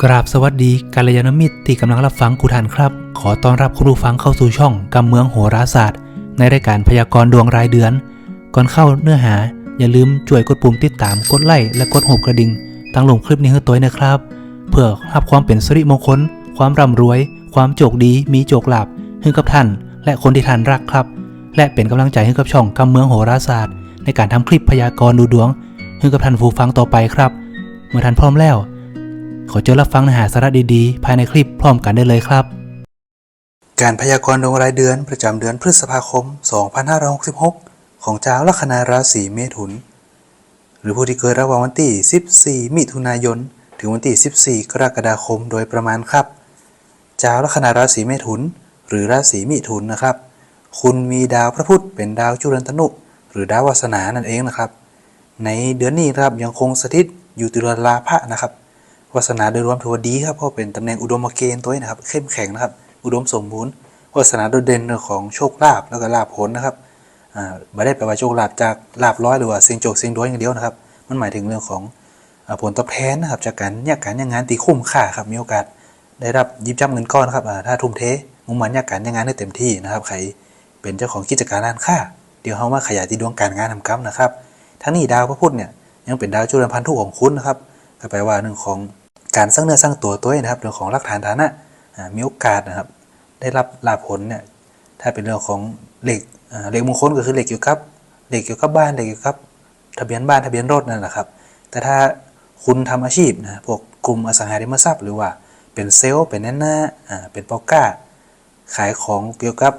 กราบสวัสดีกัลยาณมิตรที่กำลังรับฟังกูทานครับ ขอต้อนรับคุณผู้ฟังเข้าสู่ช่องกำเมืองโหราศาสตร์ ในรายการพยากรณ์ดวงรายเดือน ก่อนเข้าเนื้อหา อย่าลืมช่วยกดปุ่มติดตามกดไลค์และกดหัวกระดิ่งตั้งลงคลิปนี้ให้ตัวนะครับ เพื่อรับความเป็นสิริมงคล ความร่ำรวย ความโชคดีมีโชคลาภให้กับท่าน และคนที่ท่านรักครับ และเป็นกำลังใจให้กับช่องกำเมืองโหราศาสตร์ ในการทำคลิปพยากรณ์ดูดวงให้กับท่านผู้ฟังต่อไปครับ เมื่อท่านพร้อมแล้ว ขอเจอรับฟังเนื้อหาสาระดีๆ ภายในคลิปพร้อมกันได้เลยครับ การพยากรณ์ดวงรายเดือนประจำเดือนพฤษภาคม 2566 ของเจ้าลัคนาราศีเมถุน หรือผู้ที่เกิดระหว่างวันที่ 14 มิถุนายน ถึงวันที่ 14 กรกฎาคมโดยประมาณครับเจ้าลัคนาราศีเมถุน หรือราศีมิถุนนะครับ คุณมีดาวพระพุธเป็นดาวจุลนตนุหรือดาววาสนานั่นเองนะครับ ในเดือนนี้นะครับยังคงสถิตอยู่ติลาภะนะครับ วาสนาโดยรวมถือว่าดีครับเพราะเป็นตำแหน่งอุดมเกณฑ์ตัวนี้นะครับ เข้มแข็งนะครับ อุดมสมบูรณ์วาสนาโดดเด่นเรื่องของโชคลาภแล้วก็ลาภผลนะครับอ่าไม่ได้แปลว่าโชคลาภจากลาภร้อยหรือว่าเสียงโจกเสียงด้อยอย่างเดียวนะครับ มันหมายถึงเรื่องของอผลตอบแทนนะครับ จากการเนี่ยการยังงานตีคุ้มค่าครับมีโอกาส ได้รับยิบจับเงินก้อนนะครับถ้าทุ่มเทมุ่งมั่นเนี่ยการยังงานให้เต็มที่นะครับใครเป็นเจ้าของกิจการร้านค้าเดี๋ยวเขามาขยายที่ดวงการงานทำกรรมนะครับ ทั้งนี้ดาวพระพุธเนี่ยยังเป็นดาวจุลพันธุของคุณนะครับก็แปลว่าเรื่องของ การสร้างเนื้อสร้างตัวตัวเองนะครับเรื่องของหลักฐานฐานะมีโอกาสนะครับ ได้รับลาผลเนี่ยถ้าเป็นเรื่องของเหล็กเหล็กมงคลก็คือเหล็กเกี่ยวกับเหล็กเกี่ยวกับบ้านเหล็กเกี่ยวกับทะเบียนบ้านทะเบียนรถนั่นแหละครับ แต่ถ้าคุณทำอาชีพนะพวกกลุ่มอสังหาริมทรัพย์หรือว่าเป็นเซลล์เป็นแน่หน้าอ่าเป็นปอก้า ขายของเกี่ยวกับ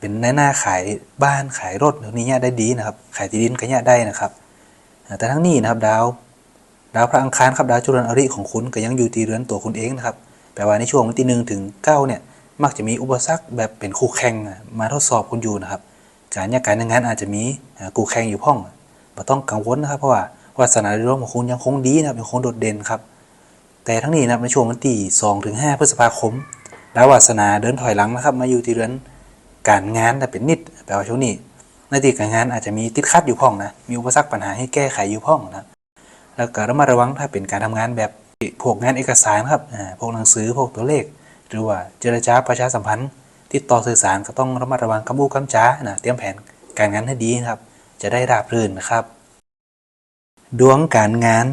เป็นแน่หน้าขายบ้านขายรถเรื่องนี้เนี่ยได้ดีนะครับ ขายที่ดินก็เนี่ยได้นะครับ แต่ทั้งนี้นะครับดาว ดาวพระอังคารครับดาวจุลนอริของคุณก็ยังอยู่ทีเรือนตัวคุณเองนะครับแปลว่าในช่วงวันที่หนึ่งถึงเก้าเนี่ยมักจะมีอุปสรรคแบบเป็นคู่แข่งมาทดสอบคุณอยู่นะครับ การเนี่ยการงานอาจจะมีอ่าคู่แข่งอยู่พ่องไม่ต้องกังวลนะครับเพราะว่าวาสนาในร่วมของคุณยังคงดีนะครับยังคงโดดเด่นครับ แต่ทั้งนี้นะครับในช่วงวันที่สองถึงห้าพฤษภาคมดาววาสนาเดินถอยหลังนะครับ มาอยู่ทีเรือนการงานแต่เป็นนิดแปลว่าช่วงนี้หน้าที่การงานอาจจะมีติดขัดอยู่พ่องนะมีอุปสรรคปัญหาให้แก้ไขอยู่พ่องนะ แล้วก็ระมัดระวังถ้าเป็นการทำงานแบบพวกงานเอกสารครับพวกหนังสือพวกตัวเลข หรือว่าเจรจาประชาสัมพันธ์ติดต่อสื่อสารก็ต้องระมัดระวังคำพูดคำจานะเตรียมแผนการงานให้ดีครับ จะได้ราบรื่นนะครับ ดวงการงาน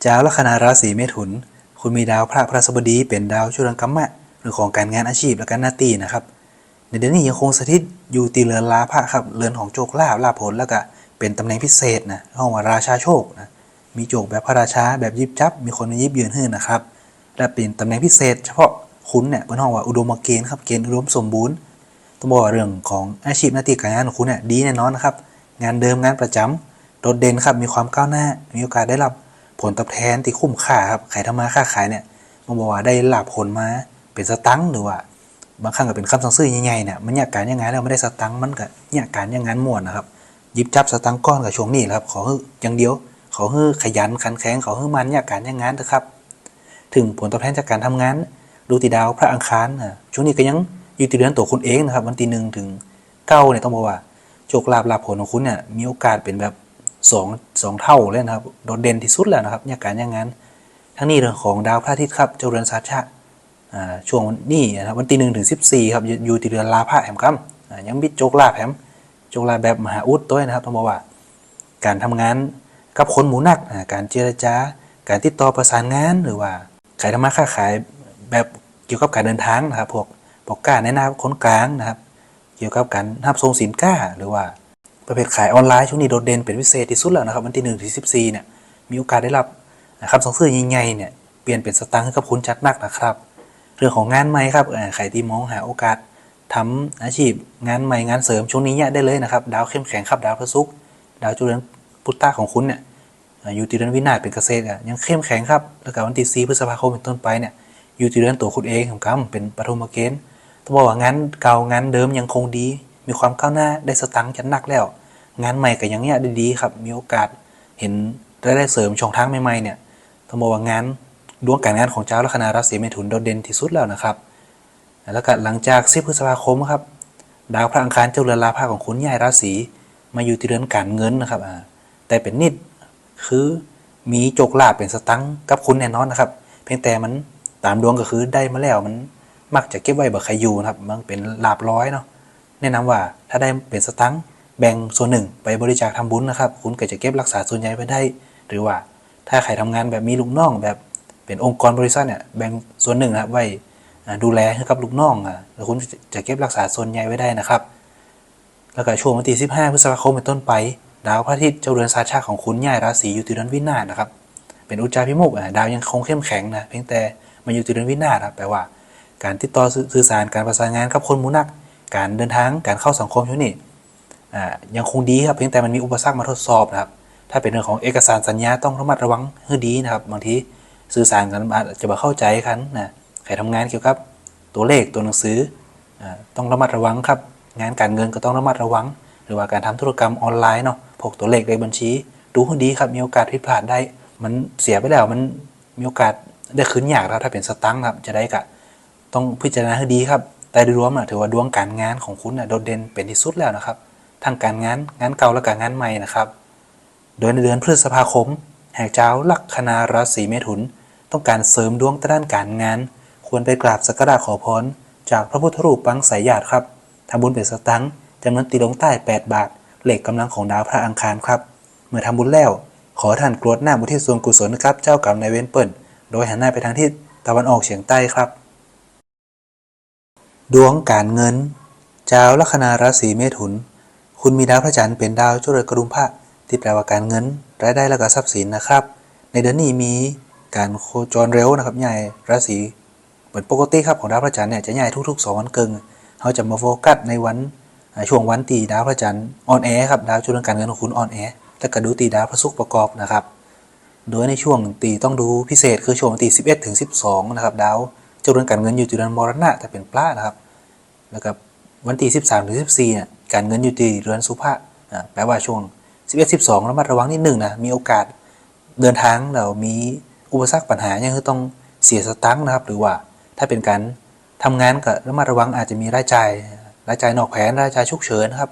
เจ้าลัคนาราศีเมถุน คุณมีดาวพระพระสบดี เป็นดาวชุลังกัมมะหรือของการงานอาชีพและการหน้าที่นะครับ ในเดือนนี้ยังคงสถิตอยู่ตีเรือนลาภะครับเรือนของโชคลาภลาภผลแล้วก็เป็นตำแหน่งพิเศษนะห้องว่าราชาโชคนะ มีโจกแบบพระราชาแบบยิบจับ มีคนมายิบยืนให้นนะครับ และเป็นตำแหน่งพิเศษ เฉพาะคุณเนี่ยเป็นห้องว่าอุดมเกณฑ์ครับเกณฑ์อุดมสมบูรณ์ต้องบอกว่าเรื่องของอาชีพหน้าที่การงานของคุณเนี่ยดีแน่นอนนะครับ งานเดิมงานประจำโดดเด่นครับมีความก้าวหน้า มีโอกาสได้รับผลตอบแทนที่คุ้มค่าครับใครทำมาค้าขายเนี่ยมันบอกว่าได้รับผลมาเป็นสตังค์หรือว่าบางครั้งก็เป็นคำสั่งซื้อใหญ่ๆเนี่ยมันอยากการยังไงแล้วไม่ได้สตังค์มันก็อยากการยังงั้นหมดนะครับยิบจับสตังค์ก้อนกับช่วงนี้แหละครับขออย่างเดียว ขอให้ขยันขันแข็งขอให้มันอยากการอยังงั้นนะครับ ถึงผลตอบแทนจากการทำงาน ดูติดาวพระอังคารนะช่วงนี้ก็ยังอยู่ที่เดือนตัวคุณเองนะครับ วันที่หนึ่งถึงเก้าเนี่ยต้องบอกว่าโชคลาภลาภผลของคุณเนี่ยมีโอกาสเป็นแบบสองสองเท่าเลยนะครับ โดดเด่นที่สุดแล้วนะครับอยากการอยังงั้นทั้งนี้เรื่องของดาวพระอาทิตย์ครับเจ้าเรือนสัตชะอ่าช่วงนี้นะครับวันที่หนึ่งถึงสิบสี่ครับอยู่อยู่ที่เดือนลาพะแหมครับยังบิดโจกลาภแหมโจกลาภแบบมหาอุดตัวนะครับต้องบอกว่าการทำงาน กับคนหมู่นักการเจรจาการติดต่อประสานงานหรือว่าขายธรรมะค้าขายแบบเกี่ยวกับการเดินทางนะครับพวกบอกก้าแนะนำคนกลางนะครับ เกี่ยวกับการรับส่งสินค้าหรือว่าประเภทขายออนไลน์ช่วงนี้โดดเด่นเป็นพิเศษที่สุดแล้วนะครับวันที่หนึ่งถึงสิบสี่เนี่ยมีโอกาสได้รับคำสั่งซื้อใหญ่ๆเนี่ยเปลี่ยนเป็นสตางค์ให้กับคุณจัดหนักนะครับ เรื่องของงานใหม่ครับใครที่มองหาโอกาสทำอาชีพงานใหม่งานเสริมช่วงนี้เนี่ยได้เลยนะครับ ดาวเข้มแข็งครับดาวพระศุกร์ดาวจุลนพุทธะของคุณเนี่ย อยู่ที่เดือนวินาศเป็นเกษตรอะยังเข้มแข็งครับแล้วก็วันที่4พฤษภาคมเป็นต้นไปเนี่ยอยู่ที่เดือนตัวคุณเองของกรรมเป็นปฐมเกณฑ์ต้องบอกว่างานเก่างานเดิมยังคงดี มีความก้าวหน้าได้สตังค์จัดหนักแล้ว งานใหม่ก็ยังเนี่ยได้ดีครับมีโอกาสเห็นรายได้เสริมช่องทางใหม่ๆเนี่ยต้องบอกว่างานดวงการงานของเจ้าลัคนาราศีเมถุนโดดเด่นที่สุดแล้วนะครับแล้วก็หลังจาก10พฤษภาคมครับดาวพระอังคารเจ้าเรือนลาภะของคุณย้ายราศีมาอยู่ที่เรือนการเงินนะครับแต่เป็นนิด คือมีโจกลาภเป็นสตังค์กับคุณแน่นอนนะครับแพียงแต่มันตามดวงก็คือได้มาแล้วมันมักจะเก็บไว้บ่ใครอยู่นะครับมันเป็นลาบร้อยเนาะแนะนำว่าถ้าได้เป็นสตังค์แบ่งส่วนหนึ่งไปบริจาคทำบุญนะครับ คุณก็จะเก็บรักษาส่วนใหญ่ไว้ได้ หรือว่าถ้าใครทำงานแบบมีลูกน้องแบบเป็นองค์กรบริษัทเนี่ยแบ่งส่วนหนึ่งนะครับไว้ดูแลให้กับลูกน้องอะแล้วคุณจะเก็บรักษาส่วนใหญ่ไว้ได้นะครับ แล้วก็ช่วงวันที่ 15 พฤษภาคมเป็นต้นไป ดาวพระอาทิตย์เจ้าเรือนสาชาของคุณย้ายราศีอยู่ที่เรือนวินาศนะครับ เป็นอุจจาพิมุกอะดาวยังคงเข้มแข็งนะเพียงแต่มาอยู่ที่เรือนวินาศครับแปลว่าการติดต่อสื่อสื่อสารการประสานงานกับคนหมู่นัก การเดินทางการเข้าสังคมช่วงนี้อ่ายังคงดีครับเพียงแต่มันมีอุปสรรคมาทดสอบนะครับ ถ้าเป็นเรื่องของเอกสารสัญญาต้องระมัดระวังให้ดีนะครับ บางทีสื่อสารกันอาจจะบ่เข้าใจกันนะใครทำงานเกี่ยวกับตัวเลขตัวหนังสืออต้องระมัดระวังครับ งานการเงินก็ต้องระมัดระวัง รือว่าการทำธุรกรรมออนไลน์เนาะพวกตัวเลขเลขบัญชี ดูให้ดีครับมีโอกาสผิดพลาดได้ มันเสียไปแล้วมันมีโอกาสได้คืนยากครับถ้าเป็นสตังค์ครับจะได้กะต้องพิจารณาให้ดีครับ แต่โดยรวมอะถือว่าดวงการงานของคุณอะโดดเด่นเป็นที่สุดแล้วนะครับทั้งการงานงานเก่าและการงานใหม่นะครับ โดยในเดือนพฤษภาคม แหกเจ้าลัคนาราศีเมถุน ต้องการเสริมดวงด้านการงาน ควรไปกราบสักการะขอพรจากพระพุทธรูปปังสายญาติครับทำบุญเป็นสตังค์ จำนวนตีลงใต้ 8 บาท เหล็กกำลังของดาวพระอังคารครับ เมื่อทำบุญแล้ว ขอท่านกรวดหน้าบุทิศส่วนกุศลนะครับ เจ้ากรรมนายเวรเปิ่น โดยหันหน้าไปทางทิศตะวันออกเฉียงใต้ครับ ดวงการเงินเจ้าลัคนาราศีเมถุน คุณมีดาวพระจันทร์เป็นดาวจุลกระดุมพระที่แปลว่าการเงิน รายได้และก็ทรัพย์สินนะครับ ในเดือนนี้มีการโคจรเร็วนะครับใหญ่ราศีเหมือนปกติครับของดาวพระจันทร์เนี่ยจะใหญ่ทุกๆสองวันเกิงเขาจะมาโฟกัสในวัน ช่วงวันตีดาวพระจันทร์ออนแอร์ครับดาวจุลการเงินของคุณออนแอร์แล้วก็ดูตีดาวพระศุกร์ประกอบนะครับ โดยในช่วงตีต้องดูพิเศษคือช่วงตี 11ถึง12 นะครับดาวจริญการเงินอยู่ที่เดือนมรณะแต่เป็นปลานะครับ แล้วก็วันที่13ถึง14เนี่ยการเงินอยู่ที่เรือนสุภาอ่าแปลว่าช่วง 11 12ระมัดระวังนิดหนึ่งนะมีโอกาสเดินทางเรามีอุปสรรคปัญหาอย่างคือต้องเสียสตังค์นะครับ หรือว่าถ้าเป็นการทำงานก็ระมัดระวังอาจจะมีรายจ่าย รายจ่ายนอกแผนรายจ่ายฉุกเฉินนะครับ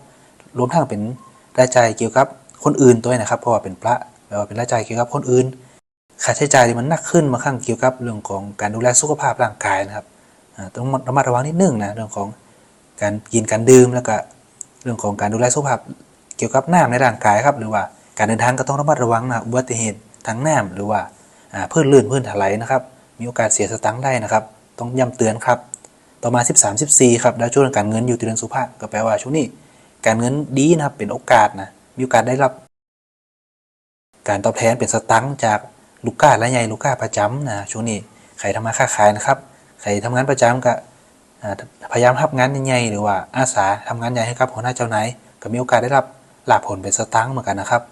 รวมทั้งเป็นรายจ่ายเกี่ยวกับคนอื่นด้วยนะครับ เพราะว่าเป็นพระแปลว่าเป็นรายจ่ายเกี่ยวกับคนอื่น ค่าใช้จ่ายที่มันหนักขึ้นมาข้างเกี่ยวกับเรื่องของการดูแลสุขภาพร่างกายนะครับต้องระมัดระวังนิดนึงนะเรื่องของการกินการดื่มแล้วก็เรื่องของการดูแลสุขภาพเกี่ยวกับน้ำในร่างกายครับหรือว่าการเดินทางก็ต้องระมัดระวังนะอุบัติเหตุทางน้ำหรือว่าอ่าพื้นลื่นพื้นถลายนะครับ มีโอกาสเสียสตังค์ได้นะครับ ต้องย้ำเตือนครับ ต่อมา 13 14ครับดาวช่วงการเงินอยู่ที่เดือนสุภาพก็แปลว่าช่วงนี้ การเงินดีนะครับเป็นโอกาสนะมีโอกาสได้รับ การตอบแทนเป็นสตังค์จากลูกค้าและใหญ่ลูกค้าประจำนะช่วงนี้ใครทำมาค้าขายนะครับใครทำงานประจำก็พยายามทำงานใหญ่ๆหรือว่าอาสาทำงานใหญ่ให้กับหัวหน้าเจ้านายก็มีโอกาสได้รับลาภผลเป็นสตังค์เหมือนกันนะครับ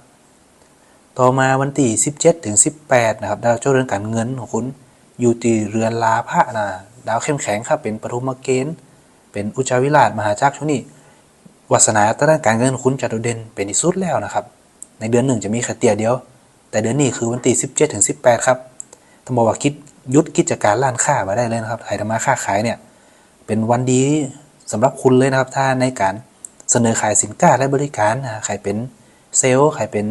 ต่อมาวันที่17ถึง18นะครับดาวเจ้าเรือนการเงินของคุณอยู่ที่เรือนลาภะนะ ดาวเข้มแข็งครับเป็นปฐุมเกณฑ์เป็นอุจาวิราชมหาจักรช่วงนี้วาสนาด้านการเงินคุณจะโดดเด่นเป็นที่สุดแล้วนะครับ ในเดือนหนึ่งจะมีแค่เตียเดียว แต่เดือนนี้คือวันที่17ถึง18ครับต้องบอกว่าคิดยุดกิจการร้านค้ามาได้เลยนะครับใครทำมาค้าขายเนี่ยเป็นวันดีสำหรับคุณเลยนะครับ ถ้าในการเสนอขายสินค้าและบริการนะใครเป็นเซลล์ใครเป็น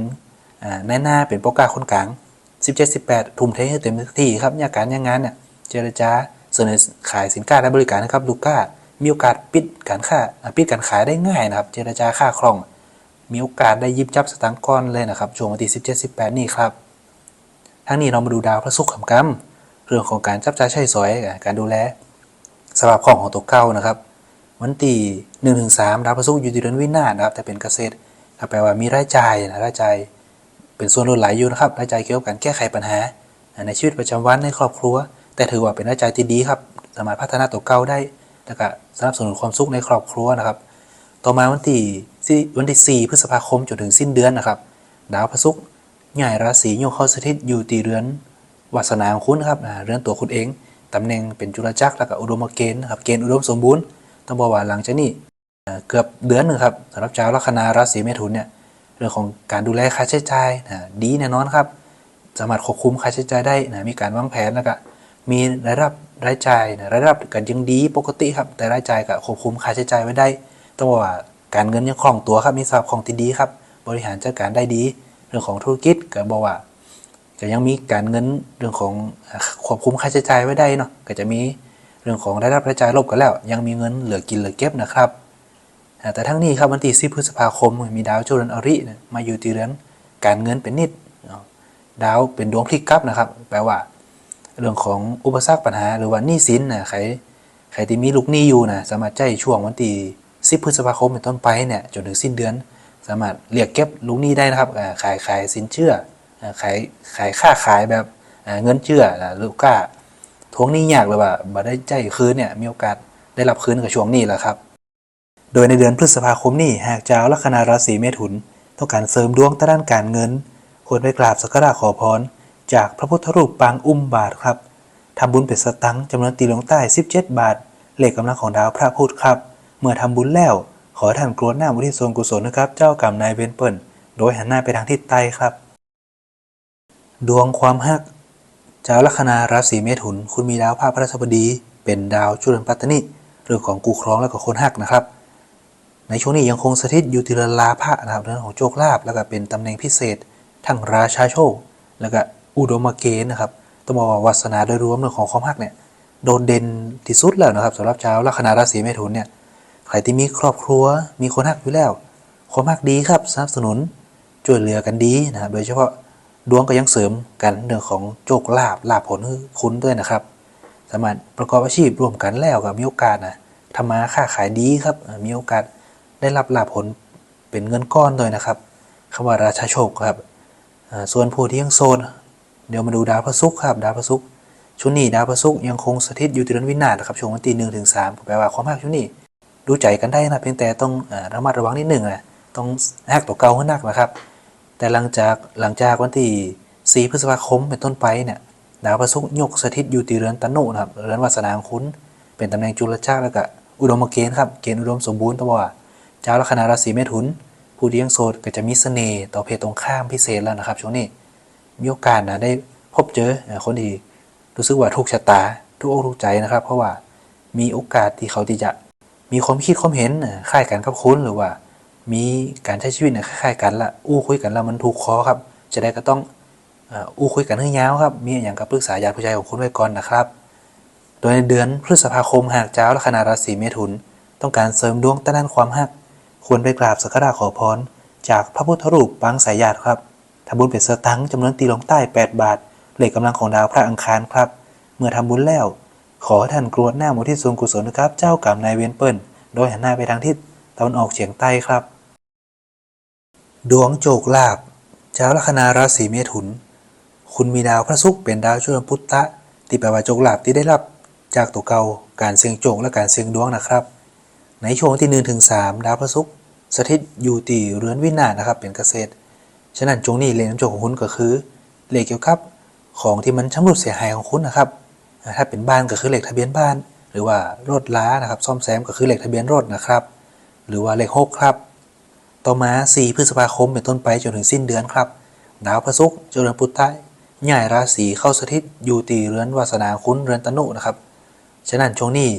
อ่าในหน้าเป็นโปรก้าคนกลาง17 18 ทุ่มเทให้เต็มที่ครับอยางการยางงานเนี่ยเจรจา เสนอขายสินค้าและบริการนะครับลูกค้ามีโอกาสปิดการค้าปิดการขายได้ง่ายนะครับ เจรจาค่าคล่อง มีโอกาสได้ยิบจับสตางค์ก้อนเลยนะครับช่วงวันที่17 18 นี่ครับทั้งนี้เรามาดูดาวพระศุกร์ขำกำเรื่องของการจับจ่ายใช้สอยการดูแลสภาพคล่องของตัวเก่านะครับ วันที่หนึ่งถึงสามดาวพระศุกร์อยู่ที่เดือนวินาศนะครับ แต่เป็นเกษตรแปลว่ามีรายจ่ายนะรายจ่ายเป็นส่วนลดหลายอยู่นะครับรายจ่ายเกี่ยวกับการแก้ไขปัญหา ในชีวิตประจำวันในครอบครัว แต่ถือว่าเป็นรายจ่ายที่ดีครับ สามารถพัฒนาตัวเก่าได้แล้วก็สนับสนุนความสุขในครอบครัวนะครับ ต่อมาวันที่วันที่4พฤษภาคมจนถึงสิ้นเดือนนะครับ ดาวพระศุกร์ย้ายราศีโยกเข้าสถิตอยู่ตีเรือนวาสนาของคุณครับเรือนตัวคุณเองตำแหน่งเป็นจุลจักรแล้วก็อุดมเกณฑ์ครับเกณฑ์อุดมสมบูรณ์ต้องบอกว่าหลังจากนี้เกือบเดือนหนึ่งครับสำหรับชาวลัคนาราศีเมถุนเนี่ยเรื่องของการดูแลค่าใช้จ่ายนะดีแน่นอนครับ สามารถควบคุมค่าใช้จ่ายได้นะมีการวางแผนแล้วก็ มีรายรับรายจ่ายนะรายรับกันยังดีปกติครับ แต่รายจ่ายก็ควบคุมค่าใช้จ่ายไว้ได้ต้องบอกว่าการเงินยังคล่องตัวครับมีสภาพคล่องที่ดีครับ บริหารจัดการได้ดี เรื่องของธุรกิจก็บอกว่าจะยังมีการเงินเรื่องของควบคุมค่าใช้จ่ายไว้ได้เนาะก็จะมีเรื่องของรายรับรายจ่ายลบกันแล้ว ยังมีเงินเหลือกินเหลือเก็บนะครับแต่ทั้งนี้ครับวันที่10พฤษภาคมมีดาวจุลนอริมาอยู่ที่เรือนการเงินเป็นนิดดาวเป็นดวงพลิกกลับนะครับ แปลว่า เรื่องของอุปสรรคปัญหาหรือว่าหนี้สินนะใครใครที่มีลูกหนี้อยู่นะสามารถใจช่วงวันที่10พฤษภาคมเป็นต้นไปเนี่ยจนถึงสิ้นเดือน สามารถเรียกเก็บลูกหนี้ได้นะครับขายขายสินเชื่อขายขายค่าขายแบบเงินเชื่อหรือก้าทวงหนี้ยากหรือว่าบ่ได้ใจคืนเนี่ยมีโอกาสได้รับคืนกับช่วงนี้แหละครับ โดยในเดือนพฤษภาคมนี้หากเจ้าลัคนาราศีเมถุน ต้องการเสริมดวงทางด้านการเงินควรไปกราบสักการะขอพร จากพระพุทธรูปปางอุ้มบาทครับทำบุญเป็นสตังค์จำนวนตีลงใต้ 17 บาท เลขกำลังของดาวพระพุธครับ เมื่อทำบุญแล้ว ขอท่านกรวดหน้ามุทิศส่วนกุศลนะครับ เจ้ากรรมนายเวรเปิลโดยหันหน้าไปทางทิศใต้ครับ ดวงความฮักเจ้าลัคนาราศีเมถุน คุณมีดาวพระพระราชบดี เป็นดาวจุลปัตตนิเรื่องของกูครองและก็คนฮักนะครับ ในช่วงนี้ยังคงสถิตอยู่ที่ลาภะนะครับเรื่องของโชคลาภแล้วก็เป็นตำแหน่งพิเศษ ทั้งราชาโชค แล้วก็ อุดมเกณฑ์นะครับ ต้องบอกว่าวาสนาโดยรวมเรื่องของความรักเนี่ยโดดเด่นที่สุดแล้วนะครับสำหรับชาวลัคนาราศีเมถุนเนี่ยใครที่มีครอบครัวมีคนรักอยู่แล้ว ความรักดีครับสนับสนุนช่วยเหลือกันดีนะครับโดยเฉพาะดวงก็ยังเสริมกันเรื่องของโชคลาภลาภผลให้คุณด้วยนะครับ สามารถประกอบอาชีพร่วมกันแล้วก็มีโอกาสนะทำมาค้าขายดีครับ มีโอกาสได้รับลาภผลเป็นเงินก้อนด้วยนะครับคำว่าราชาโชคครับส่วนผู้ที่ยังโซน เดี๋ยวมาดูดาวพระศุกร์ครับดาวพระศุกร์ช่วงนี้ดาวพระศุกร์ยังคงสถิตอยู่ที่เดือนวินาศนะครับช่วงวันที่หนึ่งถึงสามแปลว่าความรักช่วงนี้ดูใจกันได้นะเพียงแต่ต้องระมัดระวังนิดหนึ่งนะต้องหักตัวเก่าให้นักนะครับ แต่หลังจากหลังจากวันที่ 4 พฤษภาคมเป็นต้นไปเนี่ยดาวพระศุกร์ยกสถิตอยู่ที่เรือนตนุนะครับเรือนวาสนาคุณเป็นตำแหน่งจุลจักรแล้วก็อุดมเกณฑ์ครับเกณฑ์อุดมสมบูรณ์ตัวว่าเจ้าลัคนาราศีเมถุน ผู้ที่ยังโสดก็จะมีเสน่ห์ต่อเพศตรงข้ามพิเศษแล้วนะครับช่วงนี้ มีโอกาสนะได้พบเจอคนที่รู้สึกว่าถูกชะตา ทุกอกถูกใจนะครับ เพราะว่ามีโอกาสที่เขาที่จะมีความคิดความเห็นคล้ายกันกับคุณหรือว่า มีการใช้ชีวิตคล้ายกันละอู้คุยกันแล้วมันถูกคอครับ จะได้ก็ต้องอู้คุยกันให้ยาวครับ มีอย่างกับปรึกษาญาติผู้ใจของคุณไว้ก่อนนะครับ โดยในเดือนพฤษภาคมหากเจ้าลัคนาราศีเมถุน ต้องการเสริมดวงต้านความหัก ควรไปกราบสักการะขอพร จากพระพุทธรูปปางสายญาติครับ ทำบุญเป็นสตังค์จำนวนตีลงใต้ 8 บาท เลขกำลังของดาวพระอังคารครับ เมื่อทำบุญแล้ว ขอท่านกรวดหน้ามุทิศส่วนกุศลนะครับ เจ้ากรรมนายเวรเปิลโดยหันหน้าไปทางทิศตะวันออกเฉียงใต้ครับ ดวงโจกลาบเจ้าลัคนาราศีเมถุน คุณมีดาวพระศุกร์เป็นดาวจุลพุทธะที่แปลว่าโจกลาบที่ได้รับจากตัวเก่าการเสียงโจกและการเสียงดวงนะครับ ในช่วงที่หนึ่งถึงสามดาวพระศุกร์สถิตอยู่ที่เรือนวินาศนะครับเป็นเกษตร ฉะนั้นจงนี้เลขน้ำโจกของคุณก็คือเลขเกี่ยวกับของที่มันชำรุดเสียหายของคุณนะครับ ถ้าเป็นบ้านก็คือเลขทะเบียนบ้าน หรือว่ารถล้านะครับ ซ่อมแซมก็คือเลขทะเบียนรถนะครับ หรือว่าเลขหกครับ ต่อมา 4 พฤษภาคมเป็นต้นไปจนถึงสิ้นเดือนครับดาวพระศุกร์เจริญพุทธะย้ายราศีเข้าสถิตอยู่ตีเรือนวาสนาคุณเรือนตนุนะครับ ฉะนั้นช่วงนี้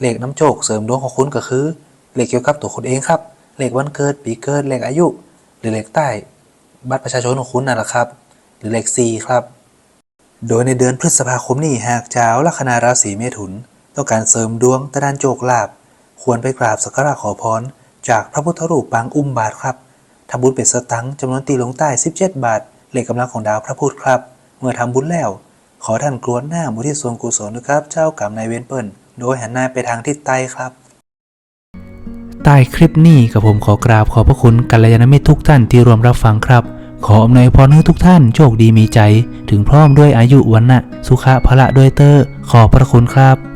เลขน้ำโชคเสริมดวงของคุณก็คือ เลขเกี่ยวกับตัวคุณเองครับ เลขวันเกิดปีเกิดเลขอายุ หรือเลขใต้ บัตรประชาชนของคุณนั่นแหละครับ หรือเลข4ครับ โดยในเดือนพฤษภาคมนี้หากเจ้าลัคนาราศีเมถุน ต้องการเสริมดวงตะดานโจกลาบ ควรไปกราบสักการะขอพรจากพระพุทธรูปปางอุ้มบาทครับทำบุญเป็นสตังค์จำนวนตีลงใต้ 17 บาท เลขกำลังของดาวพระพุธครับ เมื่อทำบุญแล้ว ขอท่านกรวดหน้ามุทิส่วนกุศลนะครับ เจ้ากรรมนายเวรเปิลโดยหันหน้าไปทางทิศใต้ครับ ใต้คลิปนี้กับผมขอกราบขอบพระคุณกัลยาณมิตรทุกท่านที่รวมรับฟังครับ ขออำนวยพรให้ทุกท่านโชคดีมีใจ ถึงพร้อมด้วยอายุวันนะสุขะพละด้วยเตอร์ขอบพระคุณครับ